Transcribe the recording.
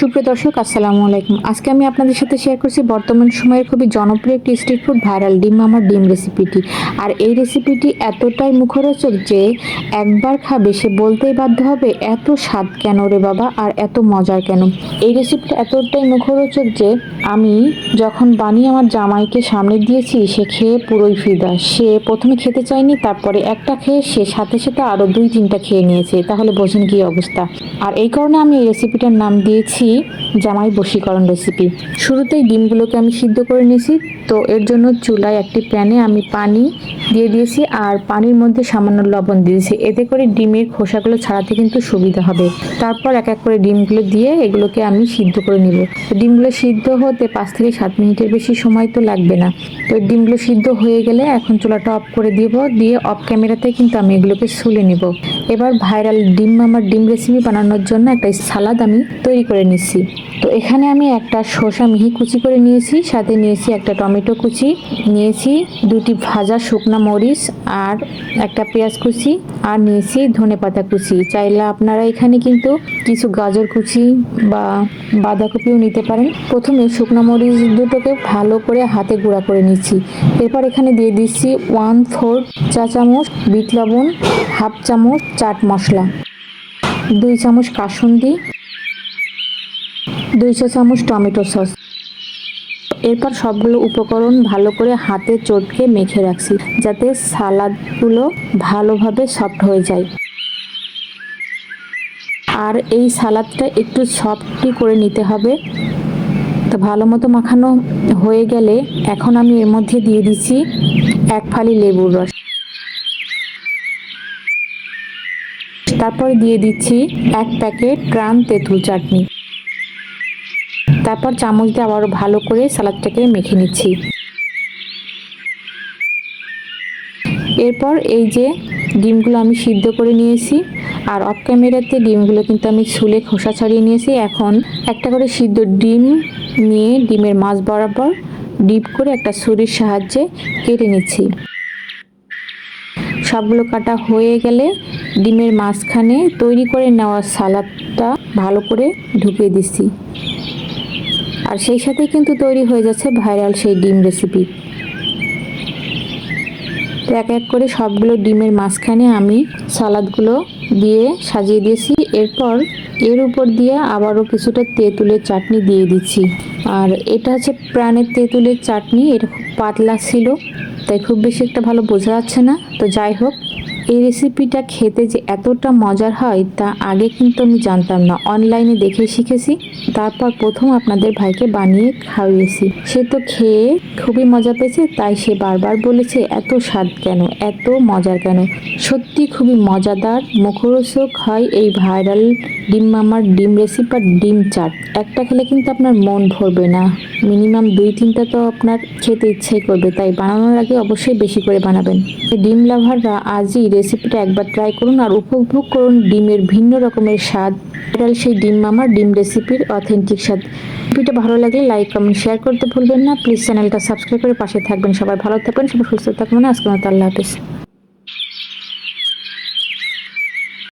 সুপ্রিয় দর্শক, আসসালামু আলাইকুম। আজকে আমি আপনাদের সাথে শেয়ার করছি বর্তমান সময়ের খুবই জনপ্রিয় একটি স্ট্রিট ফুড ভাইরাল ডিম মামার ডিম রেসিপিটি আর এই রেসিপিটি এতটাই মুখরোচক যে একবার খাবে, সে বলতেই বাধ্য হবে, এত স্বাদ কেন রে বাবা, আর এত মজার কেন? এই রেসিপিটা এতটাই মুখরোচক যে আমি যখন বানিয়ে আমার জামাইকে সামনে দিয়েছি, সে খেয়ে পুরোই ফিদা। সে প্রথমে খেতে চায়নি, তারপরে একটা খেয়ে, সে সাথে সাথে আরও দুই তিনটা খেয়ে নিয়েছে। তাহলে বোঝেন কি অবস্থা। আর এই কারণে আমি এই রেসিপিটার নাম দিয়েছি জামাই বশীকরণ রেসিপি শুরুতেই ডিমগুলোকে আমি সিদ্ধ করে নিয়েছি, তো এর জন্য চুলায় একটি প্যানে আমি পানি দিয়ে দিয়েছি আর পানির মধ্যে সামান্য লবণ দিয়েছি। এতে করে ডিমের খোসাগুলো ছাড়াতে কিন্তু সুবিধা হবে। তারপর এক এক করে ডিমগুলো দিয়ে এগুলোকে আমি সিদ্ধ করে নিব। ডিমগুলো সিদ্ধ হতে পাঁচ থেকে সাত মিনিটের বেশি সময় তো লাগবে না। তো ডিমগুলো সিদ্ধ হয়ে গেলে এখন চুলাটা অফ করে দিব, দিয়ে অফ ক্যামেরাতে কিন্তু আমি এগুলোকে সুলে নিব। এবার ভাইরাল ডিম, আমার ডিম রেসিপি বানানোর জন্য একটা সালাদ আমি তৈরি করে নিচ্ছি তো এখানে আমি একটা শসা মিহি কুচি করে নিয়েছি, সাথে নিয়েছি একটা টমেটো কুচি, নিয়েছি দুটি ভাজা শুকনা মরিচ আর একটা পেঁয়াজ কুচি, আর নিয়েছি ধনে পাতা কুচি। চাইলে আপনারা এখানে কিন্তু কিছু গাজর কুচি বা বাঁধাকপিও নিতে পারেন। প্রথমে শুকনো মরিচ দুটোকে ভালো করে হাতে গুঁড়া করে নিচ্ছি। এরপর এখানে দিয়ে দিচ্ছি ওয়ান ফোর চা চামচ বিট লবণ, হাফ চামচ চাট মশলা, দুই চামচ কাসুন্দি দুই চা চামচ টমেটো সস। এরপর সবগুলো উপকরণ ভালো করে হাতে চটকে মেখে রাখছি, যাতে সালাদগুলো ভালোভাবে সফট হয়ে যায়। আর এই সালাদটা একটু সফটই করে নিতে হবে। তো ভালো মতো মাখানো হয়ে গেলে এখন আমি এর মধ্যে দিয়ে দিচ্ছি এক ফালি লেবুর রস। তারপর দিয়ে দিচ্ছি এক প্যাকেট ট্রান তেঁতুল চাটনি। তারপর চামচ দিয়ে আবারও ভালো করে সালাদটাকে মেখে নিচ্ছি। এরপর এই যে ডিমগুলো আমি সিদ্ধ করে নিয়েছি, আর অফ ক্যামেরাতে ডিমগুলো কিন্তু আমি ছুলে খোসা ছাড়িয়ে নিয়েছি। এখন একটা করে সিদ্ধ ডিম নিয়ে ডিমের মাছ বরাবর ডিপ করে একটা ছুরির সাহায্যে কেটে নিচ্ছি। সবগুলো কাটা হয়ে গেলে ডিমের মাঝখানে তৈরি করে নেওয়া সালাদটা ভালো করে ঢুকিয়ে দিচ্ছি। আর সেই সাথে কিন্তু তৈরি হয়ে যাচ্ছে ভাইরাল সেই ডিম রেসিপি তো এক এক করে সবগুলো ডিমের মাঝখানে আমি সালাদগুলো দিয়ে সাজিয়ে দিয়েছি। এরপর এর উপর দিয়ে আবারও কিছুটা তেঁতুলের চাটনি দিয়ে দিচ্ছি। আর এটা হচ্ছে প্রাণের তেঁতুলের চাটনি, এটা খুব পাতলা ছিল, তাই খুব বেশি একটা ভালো বোঝা যাচ্ছে না। তো যাই হোক এই রেসিপিটা খেতে যে এতটা মজার হয়, তা আগে কিন্তু আমি জানতাম না। অনলাইনে দেখে শিখেছি, তারপর প্রথম আপনাদের ভাইকে বানিয়ে খাওয়িয়েছি সে তো খেয়ে খুবই মজা পেয়েছে, তাই সে বারবার বলেছে, এত স্বাদ কেন? এত মজার কেন? সত্যি খুবই মজাদার, মুখরোচক হয় এই ভাইরাল ডিম মামার ডিম রেসিপি আর ডিম চাট। একটা খেলে কিন্তু আপনার মন ভরবে না। মিনিমাম দুই তিনটা তো আপনার খেতে ইচ্ছাই করবে, তাই বানানোর আগে অবশ্যই বেশি করে বানাবেন। ডিম লাভাররা আজই রেসিপিটা একবার ট্রাই করুন আর উপভোগ করুন ডিমের ভিন্ন রকমের স্বাদ। ভাইরাল সেই ডিম মামার ডিম রেসিপির অথেন্টিক স্বাদ। ভিডিওটা ভালো লাগলে লাইক কমেন্ট শেয়ার করতে ভুলবেন না। প্লিজ চ্যানেলটা সাবস্ক্রাইব করে পাশে থাকবেন। সবাই ভালো থাকবেন, সবাই সুস্থ থাকবেন। আজকে আল্লাহ হাফিজ।